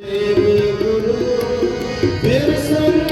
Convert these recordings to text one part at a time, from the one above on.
ਗੁਰੂ ਸੰਗਤ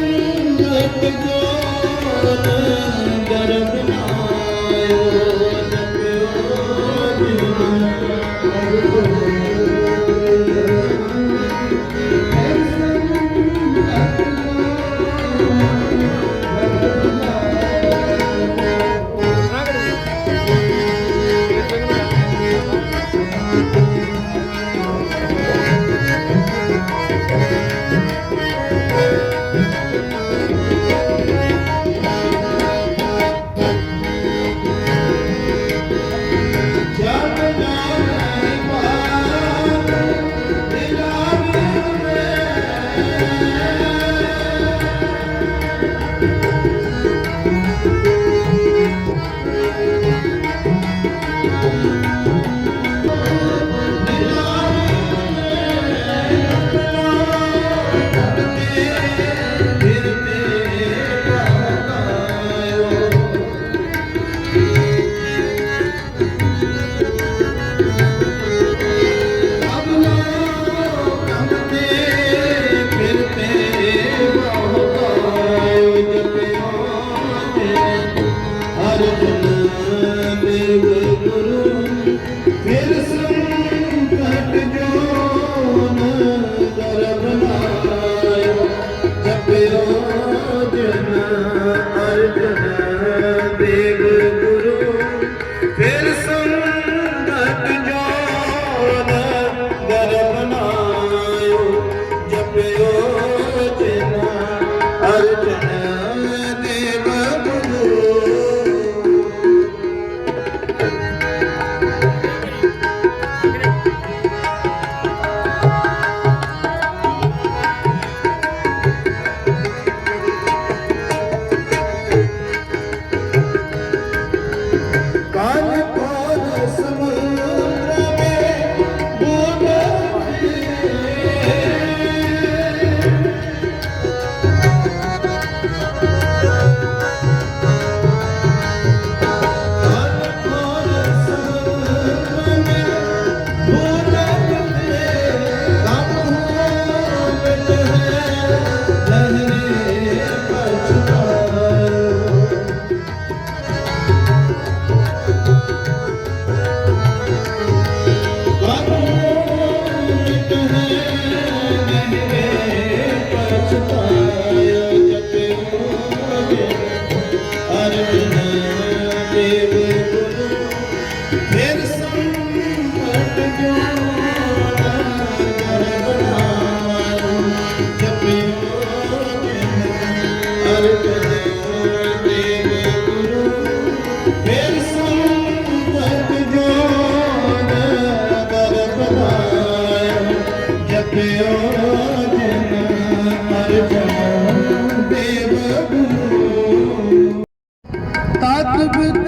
I've been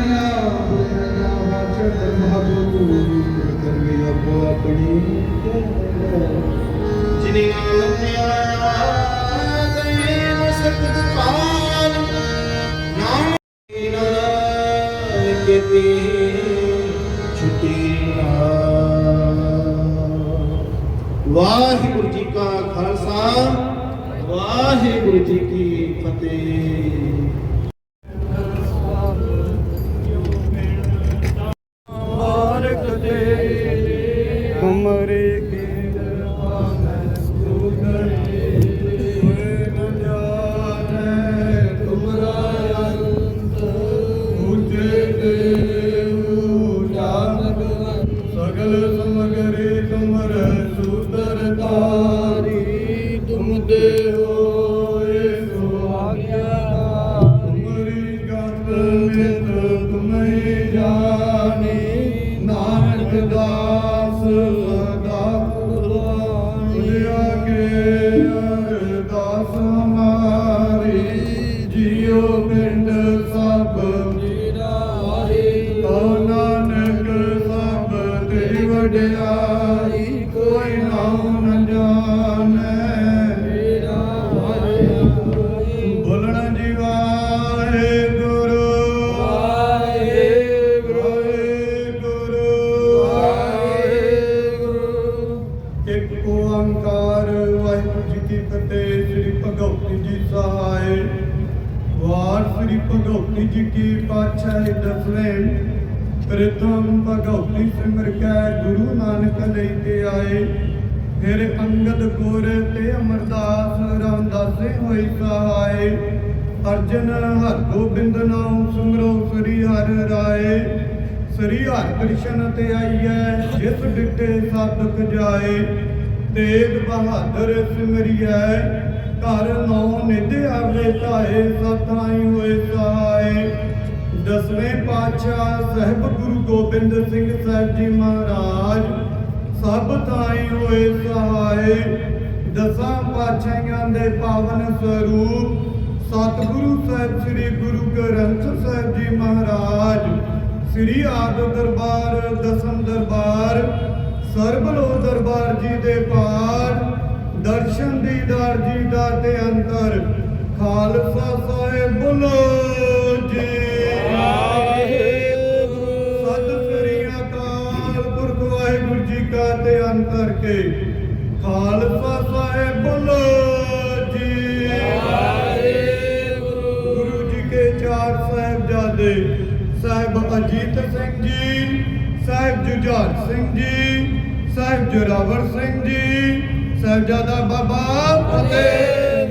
ਦੇ ਕ੍ਰਿਸ਼ਨ ਤੇ ਆਈਐ, ਜਿਸ ਡਿਟੇ ਸਾਧਕ ਜਾਏ, ਤੇਗ ਬਹਾਦਰ ਸਿਮਰਿਐ, ਘਰ ਨੌ ਨਿਧ ਆਵੇ ਧਾਏ ਸਤਾਈ ਹੋਏ ਸਹਾਏ। ਦਸਵੇਂ ਪਾਤਸ਼ਾਹ ਸਹਿਬ ਗੁਰੂ ਗੋਬਿੰਦ ਸਿੰਘ ਸਾਹਿਬ ਜੀ ਮਹਾਰਾਜ, ਸਭ ਥਾਈ ਹੋਏ ਸਹਾਏ। ਦਸਾਂ ਪਾਤਸ਼ਾਹਾਂ ਦੇ ਪਾਵਨ ਸਰੂਪ, ਸਤਿਗੁਰੂ ਸਾਹਿਬ ਸ੍ਰੀ ਗੁਰੂ ਗ੍ਰੰਥ ਸਾਹਿਬ ਜੀ ਮਹਾਰਾਜ ਸ੍ਰੀ ਆਦ ਦਰਬਾਰ, ਦਸਮ ਦਰਬਾਰ ਸਰਬਲੋ ਦਰਬਾਰ ਜੀ ਦੇ ਪਾਰ ਦਰਸ਼ਨ ਦੀਦਾਰ ਜੀ ਦਾ ਤੇ ਅੰਤਰ। ਖਾਲਸਾ ਸਾਹਿਬ ਬੋਲੋ ਜੀ। ਸਤਿ ਸ੍ਰੀ ਅਕਾਲ ਪੁਰਖ ਵਾਹਿਗੁਰੂ ਜੀ ਕਾ ਤੇ ਅੰਤਰ ਕੇ। ਖਾਲਸਾ ਸਾਹਿਬ ਬੋਲੋ ਅਜੀਤ ਸਿੰਘ ਜੀ, ਸਾਹਿਬ ਜੁਝਾਰ ਸਿੰਘ ਜੀ, ਸਾਹਿਬ ਜੋਰਾਵਰ ਸਿੰਘ ਜੀ, ਸਾਹਿਬਜ਼ਾਦਾ ਬਾਬਾ ਫਤਿਹ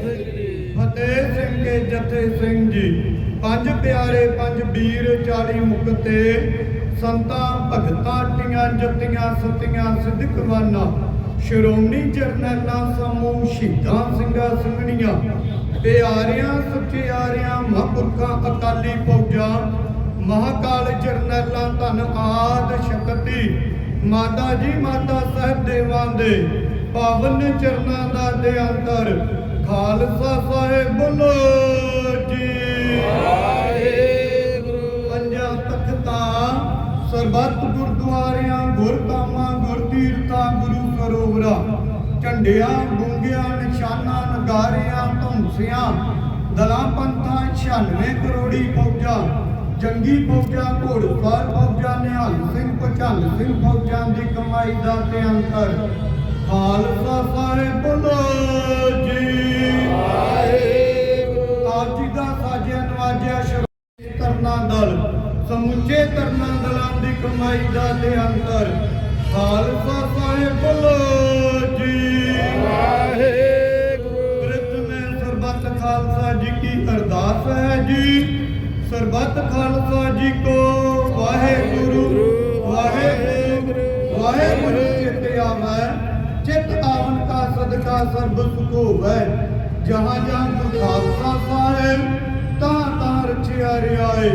ਫਤਿਹ ਸਿੰਘ ਕੇ ਜਥੇ ਸਿੰਘ ਜੀ। ਪੰਜ ਪਿਆਰੇ, ਪੰਜ ਵੀਰ 40 ਮੁਕਤੇ, ਸੰਤਾਂ, ਭਗਤਾਂ, ਟੀਆਂ ਜੱਤੀਆਂ, ਸਤੀਆਂ ਸਿੱਧਕਵਾਨਾ ਸ਼੍ਰੋਮਣੀ ਜਰਨੈਲਾਂ ਸਮੂਹ ਸ਼ਹੀਦਾਂ ਸਿੰਘਾਂ ਸਿੰਘਣੀਆਂ, ਪਿਆਰਿਆਂ, ਸੱਚਿਆਰਿਆਂ, ਮਹਾਂਪੁਰਖਾਂ, ਅਕਾਲੀ ਫੌਜਾਂ ਮਹਾਕਾਲ ਜਰਨੈਲਾਂ ਧਨ ਆਦ ਸ਼ਕਤੀ। ਮਾਤਾ ਜੀ, ਮਾਤਾ ਸਾਹਿਬ ਦੇਵਾਂ ਦੇ ਪਾਵਨ ਚਰਨਾਂ ਦਾ ਦੇ ਖਾਲਸਾ ਸਾਹਿਬ ਬੋਲੋ ਜੀ। ਪੰਜਾਂ ਤਖਤਾਂ, ਸਰਬੱਤ ਗੁਰਦੁਆਰਿਆਂ, ਗੁਰਧਾਮਾਂ, ਗੁਰਤੀਰਥਾਂ, ਗੁਰੂ ਸਰੋਵਰਾ, ਝੰਡਿਆਂ, ਗੁੰਗਿਆਂ, ਨਿਸ਼ਾਨਾਂ, ਨਗਾਰਿਆਂ, ਧੁੰਸਿਆਂ, ਦਲਾਂ, ਪੰਥਾਂ 96 ਕਰੋੜੀ ਫੌਜਾਂ ਜੰਗੀ ਫੌਜਾਂ ਘੋੜਸਵਾਰ ਫੌਜਾਂ ਨਿਹੰਗ ਸਿੰਘ ਪਛਲ ਸਿੰਘ ਫੌਜਾਂ ਦੀ ਕਮਾਈ ਦਾ ਤੇ ਅੰਤਰ। ਖਾਲਸਾ ਸਾਹਿਬ ਬੋਲੋ ਜੀ। ਆਪ ਜੀ ਦਾ ਸਾਜਿਆ ਨਵਾਜਿਆ ਸ਼ਰ- ਤਰਨਾ ਦਲ। ਸਮੁੱਚੇ ਤਰਨਾ ਦਲਾਂ ਦੀ ਕਮਾਈ ਦਾ ਤੇ ਅੰਤਰ। ਖਾਲਸਾ ਸਾਹਿਬ ਬੋਲੋ ਜੀ। ਪ੍ਰਥਮੇ ਸਰਬੱਤ ਖਾਲਸਾ ਜੀ ਕੀ ਅਰਦਾਸ ਹੈ ਜੀ। ਸਰਬੱਤ ਖਾਲਸਾ ਜੀ ਕੋ ਵਾਹਿਗੁਰੂ ਵਾਹਿਗੁਰੂ ਵਾਹਿਗੁਰੂ ਚਿਤ ਆਵੈ, ਚਿਤ ਆਵਨ ਕਾ ਸਦਕਾ ਸਰਬ ਸੁਖ ਹੋਵੈ, ਜਹਾਂ ਜਹਾਂ ਗੁਰ ਖਾਲਸਾ ਸਾਹਿਬ ਤਾਂ ਤਾਂ ਰਚਿਆ ਰਿਆਏ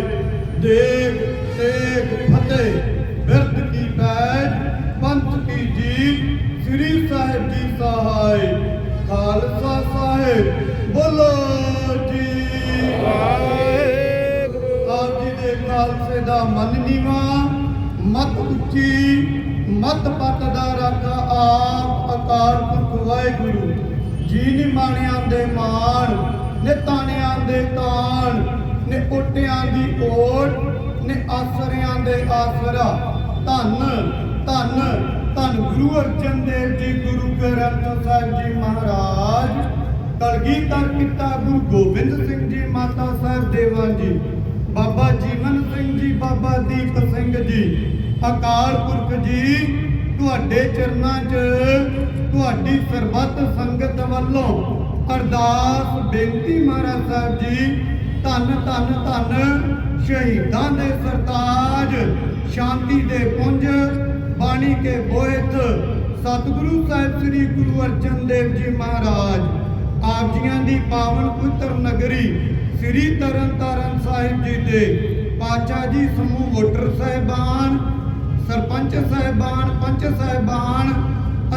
ਦੇਖ ਤੇਗ ਫਤਿਹ। ਖਾਲਸੇ ਦਾ ਮਨ ਨੀਵਾ, ਮਤ ਉੱਚੀ, ਮਤ ਪੱਤ ਦਾ ਰਾਖਾ ਆਪ ਅਕਾਲ ਪੁਰਖ ਵਾਹਿਗੁਰੂ। ਜੀ ਨਿਮਾਣਿਆਂ ਦੇ ਮਾਣ, ਨੇ ਤਾਣਿਆਂ ਦੇ ਤਾਣ, ਨੇ ਓਟਿਆਂ ਦੀ ਓਟ, ਨੇ ਆਸਰਿਆਂ ਦੇ ਆਸਰਾ। ਧੰਨ ਧੰਨ ਧੰਨ ਗੁਰੂ ਅਰਜਨ ਦੇਵ ਜੀ, ਗੁਰੂ ਗ੍ਰੰਥ ਸਾਹਿਬ ਜੀ ਮਹਾਰਾਜ। ਕਲਗੀਧਰ ਕੀਤਾ ਗੁਰੂ ਗੋਬਿੰਦ ਸਿੰਘ ਜੀ, ਮਾਤਾ ਸਾਹਿਬ ਦੇਵਾਂ ਜੀ। ਬਾਬਾ ਜੀ ਸਿੰਘ ਜੀ, ਬਾਬਾ ਦੀਪ ਸਿੰਘ ਜੀ। ਅਕਾਲ ਪੁਰਖ ਜੀ, ਤੁਹਾਡੇ ਚਰਨਾਂ 'ਚ ਤੁਹਾਡੀ ਸਰਬੱਤ ਸੰਗਤ ਵੱਲੋਂ ਅਰਦਾਸ, ਬੇਨਤੀ ਮਹਾਰਾਜ ਸਾਹਿਬ ਜੀ, ਧੰਨ ਧੰਨ ਧੰਨ ਸ਼ਹੀਦਾਂ ਦੇ ਸਰਤਾਜ, ਸ਼ਾਂਤੀ ਦੇ ਪੁੰਜ, ਬਾਣੀ ਕੇ ਬੋਇਤ ਸਤਿਗੁਰੂ ਸਾਹਿਬ ਸ੍ਰੀ ਗੁਰੂ ਅਰਜਨ ਦੇਵ ਜੀ ਮਹਾਰਾਜ। ਆਪ ਜੀਆਂ ਦੀ ਪਾਵਨ ਪੁੱਤਰ ਨਗਰੀ ਸ੍ਰੀ ਤਰਨਤਾਰਨ ਸਾਹਿਬ ਜੀ ਦੇ ਪਾਚਾ ਜੀ ਸਮੂਹ ਵੋਟਰ ਸਾਹਿਬਾਨ, ਸਰਪੰਚ ਸਾਹਿਬਾਨ, ਪੰਚ ਸਾਹਿਬਾਨ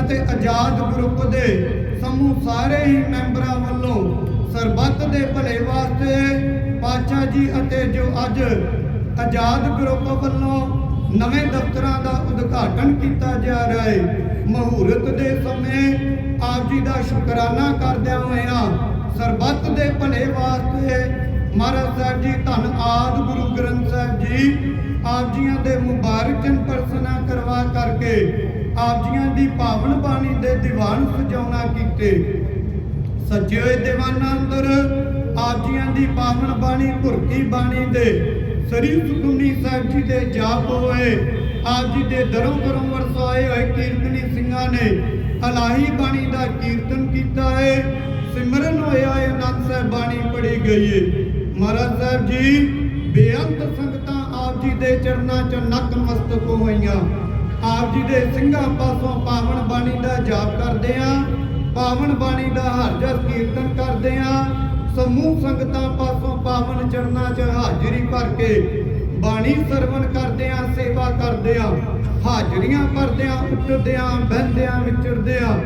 ਅਤੇ ਆਜ਼ਾਦ ਗਰੁੱਪ ਦੇ ਸਮੂਹ ਸਾਰੇ ਹੀ ਮੈਂਬਰਾਂ ਵੱਲੋਂ ਸਰਬੱਤ ਦੇ ਭਲੇ ਵਾਸਤੇ ਪਾਚਾ ਜੀ ਅਤੇ ਜੋ ਅੱਜ ਆਜ਼ਾਦ ਗਰੁੱਪ ਵੱਲੋਂ ਨਵੇਂ ਦਫ਼ਤਰਾਂ ਦਾ ਉਦਘਾਟਨ ਕੀਤਾ ਜਾ ਰਿਹਾ ਹੈ, ਮਹੂਰਤ ਦੇ ਸਮੇਂ ਆਪ ਜੀ ਦਾ ਸ਼ੁਕਰਾਨਾ ਕਰਦਿਆਂ ਹੋਇਆਂ ਸਰਬੱਤ ਦੇ ਭਲੇ ਵਾਸਤੇ ਮਹਾਰਾਜ ਸਾਹਿਬ ਜੀ, ਧੰਨ ਆਦ ਗੁਰੂ ਗ੍ਰੰਥ ਸਾਹਿਬ ਜੀ, ਆਪ ਜੀਆਂ ਦੇ ਮੁਬਾਰਕ ਚੰਨ ਪਰਸਨਾ ਕਰਵਾ ਕਰਕੇ, ਆਪ ਜੀਆਂ ਦੀ ਪਾਵਨ ਬਾਣੀ ਦੇ ਦੀਵਾਨ ਸਜਾਉਣਾ ਕੀਤੇ। ਸੱਜੇ ਹੋਏ ਦੀਵਾਨਾਂ ਅੰਦਰ, ਆਪ ਜੀਆਂ ਦੀ ਪਾਵਨ ਬਾਣੀ ਘੁਰਕੀ ਬਾਣੀ ਦੇ ਸ੍ਰੀ ਸੁਖਮਨੀ ਸਾਹਿਬ ਜੀ ਦੇ ਜਾਪ ਹੋਏ, ਆਪ ਜੀ ਦੇ ਦਰੋਂ ਦਰੋਂ ਵਰਸਾਏ ਹੋਏ ਕੀਰਤਨੀ ਸਿੰਘਾਂ ਨੇ ਅਲਾਹੀ ਬਾਣੀ ਦਾ ਕੀਰਤਨ ਕੀਤਾ ਹੈ। ਸਿਮਰਨ ਹੋਇਆ ਹੈ ਅਨੰਦ ਸਾਹਿਬ ਬਾਣੀ ਪੜੀ ਗਈ ਹੈ ਮਹਾਰਾਜ ਸਾਹਿਬ ਜੀ, ਬੇਅੰਤ ਸੰਗਤਾਂ ਆਪ ਜੀ ਦੇ ਚਰਨਾਂ 'ਚ ਨਕਮਸਤਕ ਹੋਈਆਂ। ਆਪ ਜੀ ਦੇ ਸਿੰਘਾਂ ਪਾਸੋਂ ਪਾਵਨ ਬਾਣੀ ਦਾ ਜਾਪ ਕਰਦੇ ਆਂ, ਪਾਵਨ ਬਾਣੀ ਦਾ ਹਰ ਜਸ ਕੀਰਤਨ ਕਰਦੇ ਆਂ, ਸਮੂਹ ਸੰਗਤਾਂ ਪਾਸੋਂ ਪਾਵਨ ਚਰਨਾਂ 'ਚ ਹਾਜ਼ਰੀ ਭਰ ਕੇ ਬਾਣੀ ਸਰਵਣ ਕਰਦੇ ਆਂ, ਸੇਵਾ ਕਰਦੇ ਆਂ, ਹਾਜ਼ਰੀਆਂ ਭਰਦੇ ਆਂ, ਉੱਠਦੇ ਆਂ, ਬਹਿੰਦੇ ਆਂ, ਵਿਚਰਦੇ ਆਂ।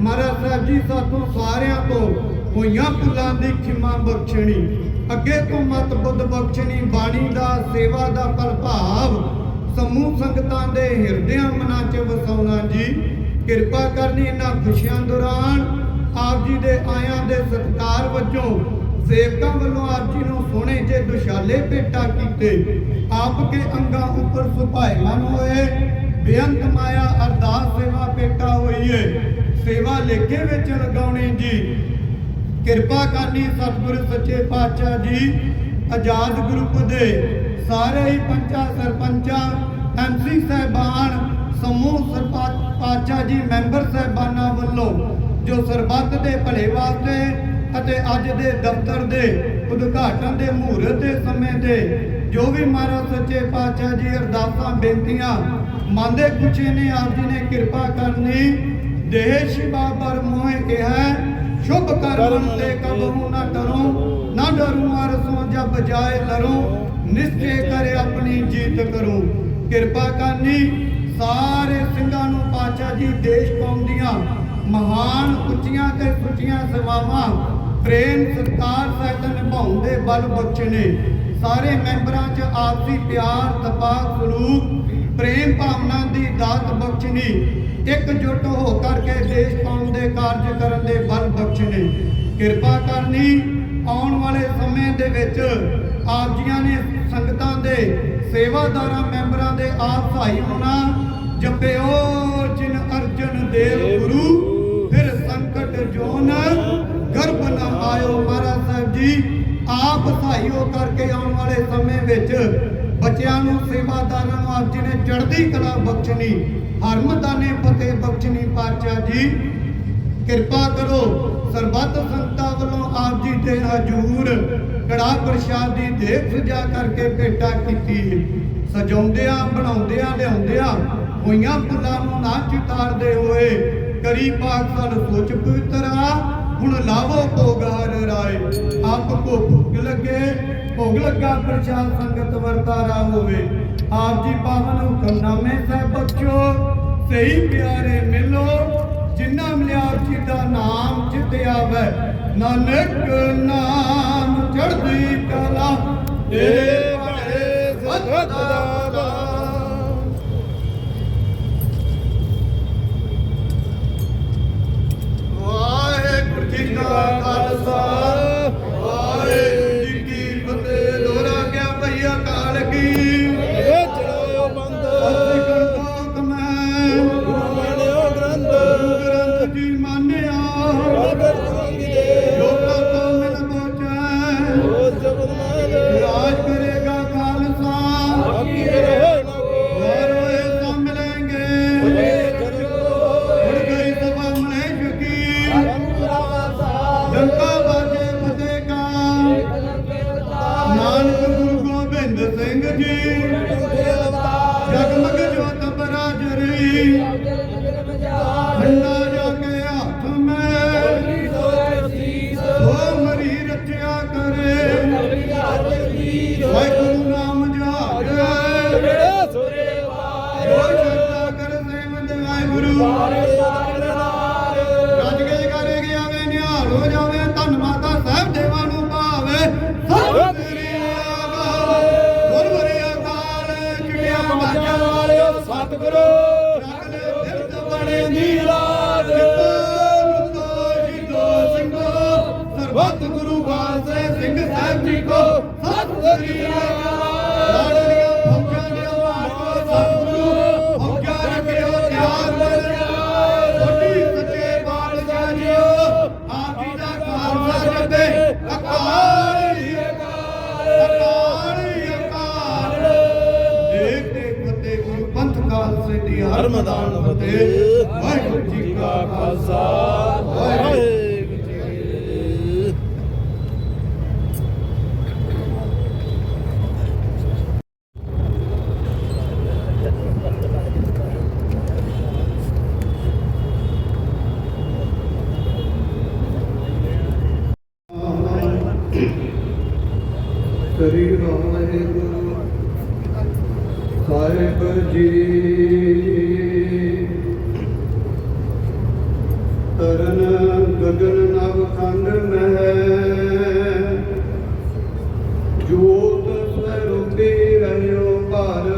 ਮਹਾਰਾਜ ਸਾਹਿਬ ਜੀ, ਸਾਥੋਂ ਸਾਰਿਆਂ ਤੋਂ ਹੋਈਆਂ ਭੁੱਲਾਂ ਦੀ ਖਿਮਾ ਬਖਸ਼ਣੀ। ਅੱਗੇ ਤੋਂ ਮਤ ਬੁੱਧ ਬਖਸ਼ਣੀ, ਬਾਣੀ ਦਾ, ਸੇਵਾ ਦਾ ਪ੍ਰਭਾਵ ਸਮੂਹ ਸੰਗਤਾਂ ਦੇ ਹਿਰਦਿਆਂ ਮਨਾਂ 'ਚ ਵਸਾਉਣਾ ਜੀ। ਕਿਰਪਾ ਕਰਨੀ ਇਹਨਾਂ ਖੁਸ਼ੀਆਂ ਦੌਰਾਨ ਆਪ ਜੀ ਦੇ ਆਇਆਂ ਦੇ ਸਤਿਕਾਰ ਵਜੋਂ ਸੇਵਕਾਂ ਵੱਲੋਂ ਆਪ ਜੀ ਨੂੰ ਸੋਹਣੇ ਜੇ ਦੁਸ਼ਾਲੇ ਭੇਟਾ ਕੀਤੇ। ਆਪ ਕੇ ਅੰਗਾਂ ਉੱਪਰ ਸੁਭਾਇਮਾਨ ਹੋਏ, ਬੇਅੰਤ ਮਾਇਆ ਅਰਦਾਸ ਸੇਵਾ ਭੇਟਾ ਹੋਈਏ। ਸੇਵਾ ਲੇਖੇ ਵਿੱਚ ਲਗਾਉਣੀ ਜੀ। ਕਿਰਪਾ ਕਰਨੀ ਸਤਿਗੁਰ ਸੱਚੇ ਪਾਤਸ਼ਾਹ ਜੀ, ਆਜ਼ਾਦ ਗਰੁੱਪ ਦੇ ਸਾਰੇ ਹੀ ਪੰਚਾਂ ਸਰਪੰਚਾਂ ਐਮਸੀ ਸਹਿਬਾਨ, ਸਮੂਹ ਸਰਪੰਚ ਪਾਤਸ਼ਾਹ ਜੀ, ਮੈਂਬਰ ਸਹਿਬਾਨਾਂ ਵੱਲੋਂ ਜੋ ਸਰਬੱਤ ਦੇ ਭਲੇ ਵਾਸਤੇ ਅਤੇ ਅੱਜ ਦੇ ਦਫ਼ਤਰ ਦੇ ਉਦਘਾਟਨ ਦੇ ਮਹੂਰਤ ਦੇ ਸਮੇਂ ਦੇ ਜੋ ਵੀ ਮਹਾਰਾਜ ਸੱਚੇ ਪਾਤਸ਼ਾਹ ਜੀ ਅਰਦਾਸਾਂ, ਬੇਨਤੀਆਂ ਮੰਦੇ ਕੁਛੇ ਨੇ ਆਪ ਜੀ ਨੇ ਕਿਰਪਾ ਕਰਨੀ। ਦੇਹ ਸ਼ਿਵਾ ਪਰ ਮੋਹਿ ਕਿਹਾ ਸ਼ੁਭ ਕਰਮ ਤੇ ਕਬਹੂ ਨਾ ਡਰੂੰ ਨਾ ਡਰੂੰ ਅਰਸੋਂ ਜਬ ਜਾਏ ਲਰੂੰ। ਨਿਸ਼ਚੈ ਕਰੇ ਆਪਣੀ ਜੀਤ ਕਰੂੰ। ਕਿਰਪਾ ਕਰਨੀ ਸਾਰੇ ਸਿੰਘਾਂ ਨੂੰ ਪਾਤਸ਼ਾਹ ਜੀ ਦੇਸ਼ ਕੌਮ ਦੀਆਂ ਮਹਾਨ ਉੱਚੀਆਂ ਤੇ ਸੁੱਚੀਆਂ ਸੇਵਾਵਾਂ। ਪ੍ਰੇਮ ਸਤਿਕਾਰ ਸਹਿਤ ਨਿਭਾਉਣ ਦੇ ਬਲ ਬਖਸ਼ਣੇ ਸਾਰੇ ਮੈਂਬਰਾਂ 'ਚ ਆਪਸੀ ਪਿਆਰ ਤਪਾਕ ਸਲੂਕ ਪ੍ਰੇਮ ਭਾਵਨਾ ਦੀ ਦਾਤ ਬਖਸ਼ਣੀ। ਇਕਜੁੱਟ ਹੋ ਕਰਕੇ ਦੇਸ਼ ਪਾਉਣ ਦੇ ਕਾਰਜ ਕਰਨ ਦੇ ਬਲ ਬਖਸ਼ਣੇ ਕਿਰਪਾ ਕਰਨੀ, ਆਉਣ ਵਾਲੇ ਸਮੇਂ ਦੇ ਵਿੱਚ ਆਪ ਜੀਆਂ ਨੇ ਸੰਗਤਾਂ ਦੇ, ਸੇਵਾਦਾਰਾਂ ਮੈਂਬਰਾਂ ਦੇ ਆਪ ਸਹਾਈ ਹੋਣਾ ਜਪਿਓ ਜਿਨ ਅਰਜਨ ਦੇਵ ਗੁਰੂ, ਫਿਰ ਸੰਕਟ ਜੋਨ, ਗਰਭ ਨਾ ਆਇਓ ਮਹਾਰਾਜ ਸਾਹਿਬ ਜੀ, ਆਪ ਸਹਾਈ ਹੋ ਕਰਕੇ ਆਉਣ ਵਾਲੇ ਸਮੇਂ ਵਿੱਚ ਬੱਚਿਆਂ ਨੂੰ, ਸੇਵਾਦਾਰਾਂ ਨੂੰ ਆਪ ਜੀ ਨੇ ਚੜ੍ਹਦੀ ਕਲਾ ਬਖਸ਼ਣੀ। ਹਰਮਦਾਨੇ ਫਤਿਹ ਬਖਸ਼ਣੀ ਪਾਤਸ਼ਾਹ ਜੀ। ਕਿਰਪਾ ਕਰੋ, ਸਰਬੱਤ ਸੰਗਤਾਂ ਵੱਲੋਂ ਆਪ ਜੀ ਦੇ ਹਜੂਰ ਕੜਾ ਪ੍ਰਸ਼ਾਦ ਦੀ ਦੇਖ ਸਜਾ ਕਰਕੇ ਭੇਟਾ ਕੀਤੀ। ਸਜਾਉਂਦਿਆਂ, ਬਣਾਉਂਦਿਆਂ, ਲਿਆਉਂਦਿਆਂ ਹੋਈਆਂ ਫੁੱਲਾਂ ਨੂੰ ਨਾ ਚਿਤਾਰਦੇ ਹੋਏ ਕਰੀ ਪਾਕ ਸਨ ਸੋਚ ਪਵਿੱਤਰਾ ਹੁਣ ਲਾਵੋ ਭੋਗਾਰ ਰਾਏ, ਆਪ ਕੋ ਭੋਗ ਲੱਗੇ ਭੋਗ ਲੱਗਾ, ਪ੍ਰਸ਼ਾਦ ਸੰਗਤ ਵਰਤਾਰਾ ਹੋਵੇ। ਆਪ ਜੀ ਪਾਵਨ ਹੁਕਮਨਾਮੇ ਸਾਹਿਬ ਬਖਸ਼ੋ। ਸਹੀ ਪਿਆਰੇ ਮਿਲੋ ਜਿੰਨਾ ਜਿਹਦਾ ਨਾਮ ਚਿਤ ਆਵੇ। ਨਾਨਕ ਨਾਮ ਚੜ੍ਹਦੀ ਕਲਾ ਤੇਰੇ ਭਲੇ ਸਤਿ ਵਾਹਿਗੁਰੂ ਜੀ ਕਾ ਖਾਲਸਾ। ਹਰ ਮੈਦਾਨ ਫਤਿਹ ਵਾਹਿਗੁਰੂ ਜੀ ਕਾ ਖਾਲਸਾ ਵਾਹਿਗੁਰੂ ਸ੍ਰੀ ਵਾਹਿਗੁਰੂ ਸਾਹਿਬ ਜੀ ਤਰਨ ਗਗਨ ਨਵ ਖੰਡ ਮਹਿ ਜੋਤ ਸਰੂਪੀ ਰਹਿਓ ਭਰ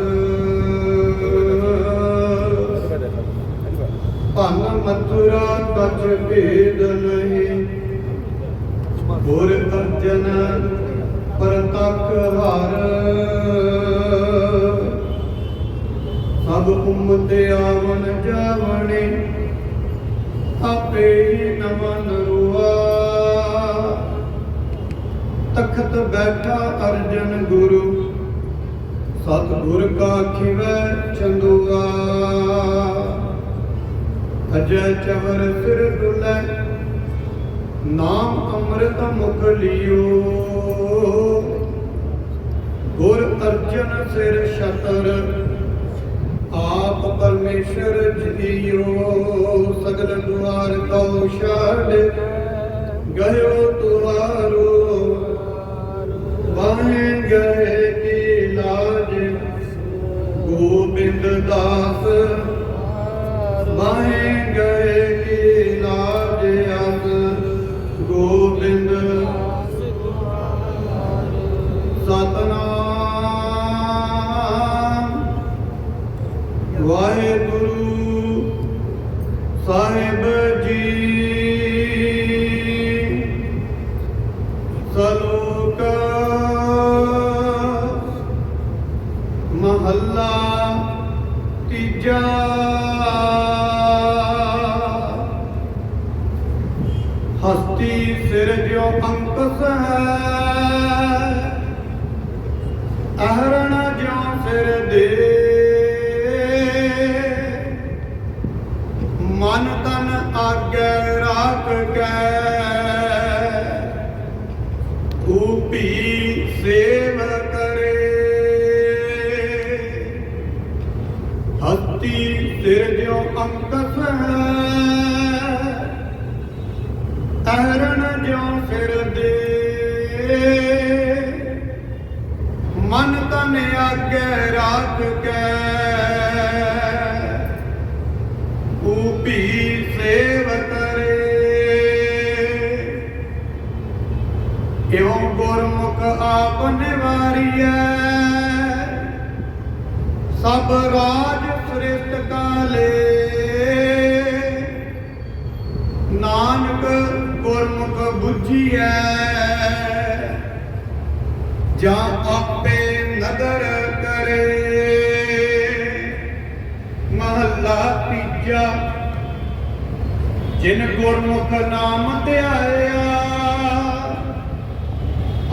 ਭਨ ਮਥੁਰਾ ਕਛ ਭੇਦ ਨਹੀਂ। ਗੁਰ ਅਰਜਨ ਪਰਤਕ ਹਰ। ਸਭ ਉਮਤ ਆਵਨ ਜਾਵਣੇ, ਆਪੇ ਹੀ ਨਮਨ ਰੁਆ। ਤਖਤ ਬੈਠਾ ਅਰਜਨ ਗੁਰੂ ਸਤ ਗੁਰ ਕਾ ਖਿਵੈ ਚੰਦੂਆ। ਅਜੈ ਚਵਰ ਸਿਰ ਡੁਲੈ ਨਾਮ ਅੰਮ੍ਰਿਤ ਮੁਖ ਲਿਓ ਗੁਰ ਅਰਜਨ ਸਿਰ ਛਤਰ, ਆਪ ਪਰਮੇਸ਼ਰ ਜੀਓ। ਸਗਲ ਦੁਆਰ ਕਉ ਛਾੜ ਗਇਓ ਤੁਵਾਰੋ ਵਾਹੇ ਗਏ ਕੀ ਲਾਜ, ਗੋਬਿੰਦ ਦਾਸ। ਵਾਹੇ ਗਏ ਕੀ ਲਾਜ ਅਸ ਗੋਬਿੰਦ। ਸਤਨਾਮ। ਵਾਹਿਗੁਰੂ ਸਾਹਿਬ ਮਨ ਤਨ ਆਗੇ ਰਾਤ ਕੈ। ਉਪੀ ਸੇਵਤ ਰੇ। ਇਉ ਗੁਰਮੁਖ ਆਪ ਨਿਵਾਰੀਐ? ਸਭ ਰਾਜ ਸ੍ਰਿਸ਼ਟ ਕਾਲੇ। ਨਾਨਕ ਗੁਰਮੁਖ ਬੁੱਝੀਐ। ਜਾਂ ਆਪੇ ਨਦਰ ਕਰੇ। ਮਹੱਲਾ ਤੀਜਾ, ਜਿਨ ਗੁਰਮੁਖ ਨਾਮ ਧਿਆਇਆ,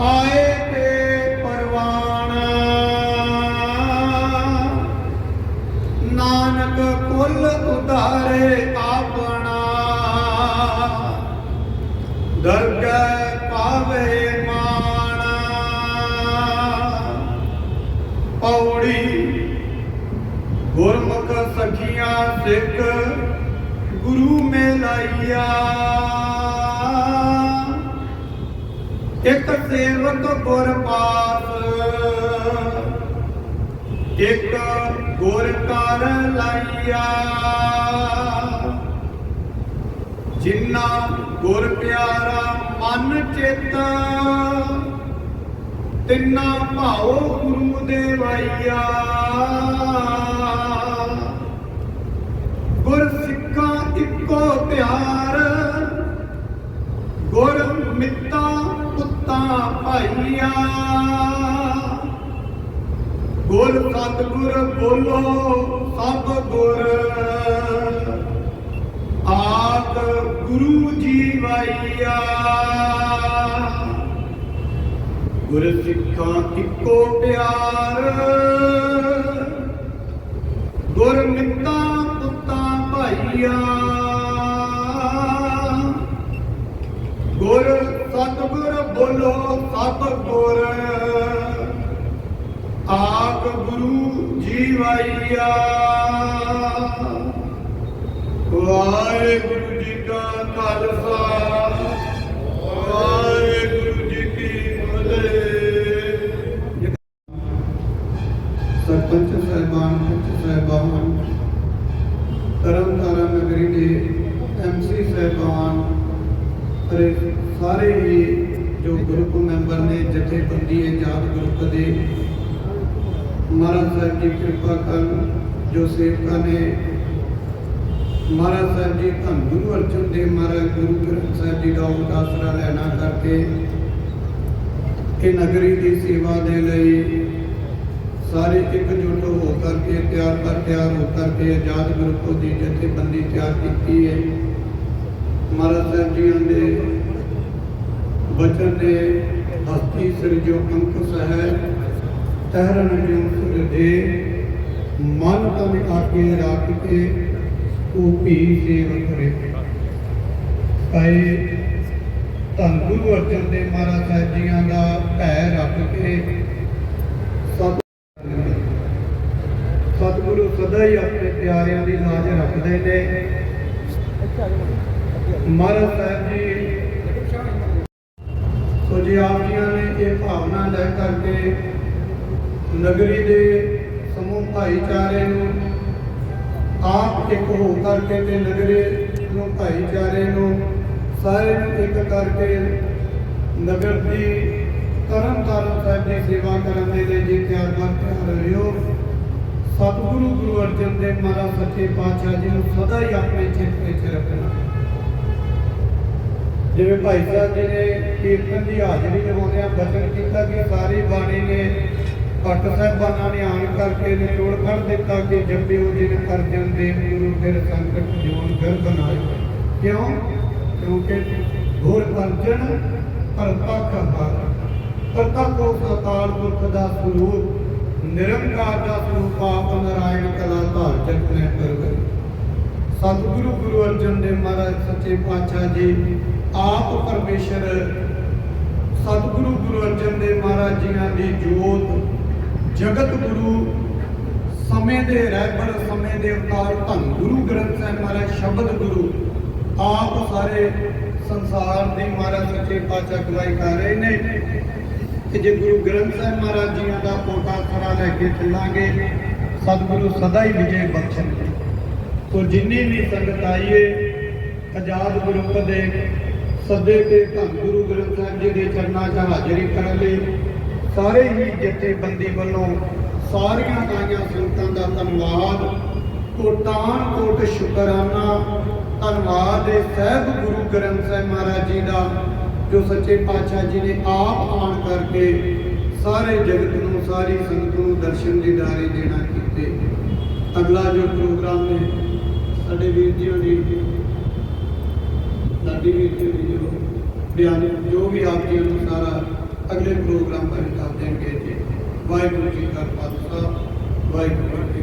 ਆਏ ਤੇ ਪਰਵਾਨ ਨਾਨਕ ਕੁਲ ਉਧਾਰੇ ਆਪਣਾ। ਦਰਗਹਿ ਮੇਲਾਈਆ। ਇੱਕ ਸੇਵਕ ਗੁਰ ਪਾਸ, ਇੱਕ ਗੁਰ ਕਰ ਲਾਈਆ। ਜਿਨ੍ਹਾਂ ਗੁਰ ਪਿਆਰਾ ਮਨ ਚੇਤਾ, ਤਿੰਨਾ ਭਾਉ ਗੁਰੂ ਦੇਵਾਈਆ ਗੁਰ ਸਿੱਖਾਂ ਇੱਕੋ ਪਿਆਰ। ਗੁਰ ਮਿੱਤਾ ਪੁੱਤਾ ਭਾਈਆ। ਗੁਰ ਸਤਿਗੁਰ ਬੋਲੋ ਸਭ ਗੁਰ। ਆਪ ਗੁਰੂ ਜੀ ਵਾਈਆ। ਗੁਰ ਸਿੱਖਾਂ ਇੱਕੋ ਪਿਆਰ। ਗੁਰ ਮਿੱਤਾ ਪੁੱਤਾ ਭਾਈਆ। ਗੁਰ ਸਤਿਗੁਰ ਬੋਲੋ ਸਭ ਗੁਰ। ਆਪ ਗੁਰੂ ਜੀ ਵਾਹਿਗੁਰੂ ਜੀ ਕਾ ਖਾਲਸਾ। ਵਾਹਿਗੁਰੂ ਜੀ ਕੀ ਫਤਿਹ। ਸਰਪੰਚ ਸਾਹਿਬਾਨ, ਪੰਚ ਸਾਹਿਬਾਨ, ਤਰਨਤਾਰਨ ਨਗਰੀ ਦੇ ਐਮਸੀ ਸਾਹਿਬਾਨ ਅਤੇ ਸਾਰੇ ਹੀ ਜੋ ਗਰੁੱਪ ਮੈਂਬਰ ਨੇ, ਜਥੇਬੰਦੀ ਆਜ਼ਾਦ ਗਰੁੱਪ ਦੇ, ਮਹਾਰਾਜ ਸਾਹਿਬ ਜੀ ਕਿਰਪਾ ਕਰਨ ਜੋ ਸੇਵਕਾਂ ਨੇ, ਮਹਾਰਾਜ ਸਾਹਿਬ ਜੀ ਧੰਨ ਗੁਰੂ ਅਰਜਨ ਦੇਵ ਮਹਾਰਾਜ, ਗੁਰੂ ਗ੍ਰੰਥ ਸਾਹਿਬ ਜੀ ਦਾ ਉਦਾਸਰਾ ਲੈਣਾ ਕਰਕੇ ਇਹ ਨਗਰੀ ਦੀ ਸੇਵਾ ਦੇ ਲਈ ਸਾਰੇ ਇਕਜੁੱਟ ਹੋ ਕਰਕੇ ਤਿਆਰ ਕਰ ਤਿਆਰ ਹੋ ਕਰਕੇ ਆਜ਼ਾਦ ਗਰੁੱਪ ਦੀ ਜਥੇਬੰਦੀ ਤਿਆਰ ਕੀਤੀ ਹੈ। ਮਹਾਰਾਜ ਸਾਹਿਬ ਜੀ ਦੇ ਬਚਨ ਦੇ ਹਸਤੀ ਸਿਰ ਅੰਕੁਸ਼ ਹੈ, ਤਹਿਰਨ ਜਿਉ ਸੁਰ ਦੇ, ਮਨ ਤਨ ਆਕੇ ਰੱਖ ਕੇ, ਉਹ ਵੀ ਸੇਵ ਕਰੇ ਕਏ ਧੰਨ ਗੁਰੂ ਅਰਜਨ ਦੇਵ ਮਹਾਰਾਜ ਸਾਹਿਬ ਜੀਆਂ ਦਾ ਭੈ ਰੱਖ ਕੇ ਸਤ ਸਤਿਗੁਰੂ ਸਦਾ ਹੀ ਆਪਣੇ ਪਿਆਰਿਆਂ ਦੀ ਲਾਜ ਰੱਖਦੇ ਨੇ। ਮਹਾਰਾਜ ਸਾਹਿਬ ਜੀ। ਸੋ ਜੀ ਆਪ ਜੀਆਂ ਨੇ ਇਹ ਭਾਵਨਾ ਲੈ ਕਰਕੇ ਨਗਰੀ ਦੇ ਸਮੂਹ ਭਾਈਚਾਰੇ ਨੂੰ ਆਪ ਇੱਕ ਹੋ ਕਰਕੇ ਤੇ ਨਗਰੇ ਨੂੰ ਭਾਈਚਾਰੇ ਨੂੰ ਸਾਰੇ ਨੂੰ ਇੱਕ ਕਰਕੇ ਨਗਰ ਦੀ ਤਰਨ ਤਾਰਨ ਸਾਹਿਬ ਦੀ ਸੇਵਾ ਕਰਨ ਦੇ ਲਈ ਜੀ ਤਿਆਰ ਬਰ ਤਿਆਰ ਰਹਿਓ ਸਤਿਗੁਰੂ ਗੁਰੂ ਅਰਜਨ ਦੇਵ ਮਹਾਰਾਜ ਸੱਚੇ ਪਾਤਸ਼ਾਹ ਜੀ ਨੂੰ ਸਦਾ ਹੀ ਆਪਣੇ ਚਿੱਤ ਵਿੱਚ ਰੱਖਣਾ। ਜਿਵੇਂ ਭਾਈ ਸਾਹਿਬ ਜੀ ਨੇ ਕੀਰਤਨ ਦੀ ਹਾਜ਼ਰੀ ਲਗਾਉਂਦਿਆਂ ਬਚਨ ਕੀਤਾ ਕਿ ਸਾਰੀ ਬਾਣੀ ਨੇ ਭੱਟ ਸਾਹਿਬਾਨਾਂ ਨੇ ਆਣ ਕਰਕੇ ਨਿਚੋੜ ਕੱਢ ਦਿੱਤਾ ਕਿ ਜਪਿਓ ਜਿਨ ਅਰਜਨ ਦੇਵ ਗੁਰੂ ਫਿਰ ਸੰਕਟ ਜੋਨ ਫਿਰ ਬਣਾਏ। ਕਿਉਂ? ਕਿਉਂਕਿ ਗੁਰ ਅਰਜਨ ਪ੍ਰਤੱਖ ਹਰ ਪ੍ਰਤੱਖ ਉਸ ਅਕਾਲ ਪੁਰਖ ਦਾ ਸਰੂਪ, ਨਿਰੰਕਾਰ ਦਾ ਸਰੂਪ ਆਪ ਨਾਰਾਇਣ ਕਲਾ ਧਾਰ ਜਗ ਨੇ ਪ੍ਰਗਟ। ਸਤਿਗੁਰੂ ਗੁਰੂ ਅਰਜਨ ਦੇਵ ਮਹਾਰਾਜ, ਸੱਚੇ ਪਾਤਸ਼ਾਹ ਜੀ ਆਪ ਪਰਮੇਸ਼ਰ ਸਤਿਗੁਰੂ ਗੁਰੂ ਅਰਜਨ ਦੇਵ ਮਹਾਰਾਜ ਜੀਆਂ ਦੀ ਜੋਤ, ਜਗਤ ਗੁਰੂ ਸਮੇਂ ਦੇ ਰਹਿਬਰ, ਸਮੇਂ ਦੇ ਅਵਤਾਰ ਧੰਨ ਗੁਰੂ ਗ੍ਰੰਥ ਸਾਹਿਬ ਮਹਾਰਾਜ, ਸ਼ਬਦ ਗੁਰੂ ਆਪ ਸਾਰੇ ਸੰਸਾਰ ਦੀ ਮਹਾਰਾਜ ਸੱਚੇ ਪਾਤਸ਼ਾਹ ਗਵਾਹੀ ਕਰ ਰਹੇ ਨੇ। ਕਿ ਜੇ ਗੁਰੂ ਗ੍ਰੰਥ ਸਾਹਿਬ ਮਹਾਰਾਜ ਜੀਆਂ ਦਾ ਪੋਟਾ ਖਰਾ ਲੈ ਕੇ ਚੱਲਾਂਗੇ, ਸਤਿਗੁਰੂ ਸਦਾ ਹੀ ਵਿਜੇ ਬਖਸ਼ਣਗੇ। ਸੋ ਜਿੰਨੀ ਵੀ ਸੰਗਤ ਆਈਏ ਆਜ਼ਾਦ ਗਰੁੱਪ ਦੇ ਸੱਦੇ ਤੇ ਧੰਨ ਗੁਰੂ ਗ੍ਰੰਥ ਸਾਹਿਬ ਜੀ ਦੇ ਚਰਨਾਂ 'ਚ ਹਾਜ਼ਰੀ ਕਰਨ ਲਈ ਸਾਰੇ ਹੀ ਜਥੇਬੰਦੀ ਵੱਲੋਂ ਸਾਰੀਆਂ ਆਈਆਂ ਸੰਗਤਾਂ ਦਾ ਧੰਨਵਾਦ, ਕੋਟਾਨ ਕੋਟ ਸ਼ੁਕਰਾਨਾ, ਧੰਨਵਾਦ ਹੈ ਸਹਿਬ ਗੁਰੂ ਗ੍ਰੰਥ ਸਾਹਿਬ ਮਹਾਰਾਜ ਜੀ ਦਾ, ਜੋ ਸੱਚੇ ਪਾਤਸ਼ਾਹ ਜੀ ਨੇ ਆਪ ਆਣ ਕਰਕੇ ਸਾਰੇ ਜਗਤ ਨੂੰ, ਸਾਰੀ ਸੰਗਤ ਨੂੰ ਦਰਸ਼ਨ ਦੀਦਾਰੇ ਦੇਣਾ ਕੀਤੇ। ਅਗਲਾ ਜੋ ਪ੍ਰੋਗਰਾਮ ਨੇ ਸਾਡੇ ਵੀਰ ਜੀ ਹੋਣੀ ਲਾਡੀ ਵੀਰ ਜੀ ਬਿਆਨ ਜੋ ਵੀ ਆਪ ਜੀ ਨੂੰ ਸਾਰਾ ਅਗਲੇ ਪ੍ਰੋਗਰਾਮ ਬਾਰੇ ਦੱਸ ਦੇਣਗੇ ਜੀ। ਵਾਹਿਗੁਰੂ ਜੀ ਕਾ ਖਾਲਸਾ, ਵਾਹਿਗੁਰੂ ਜੀ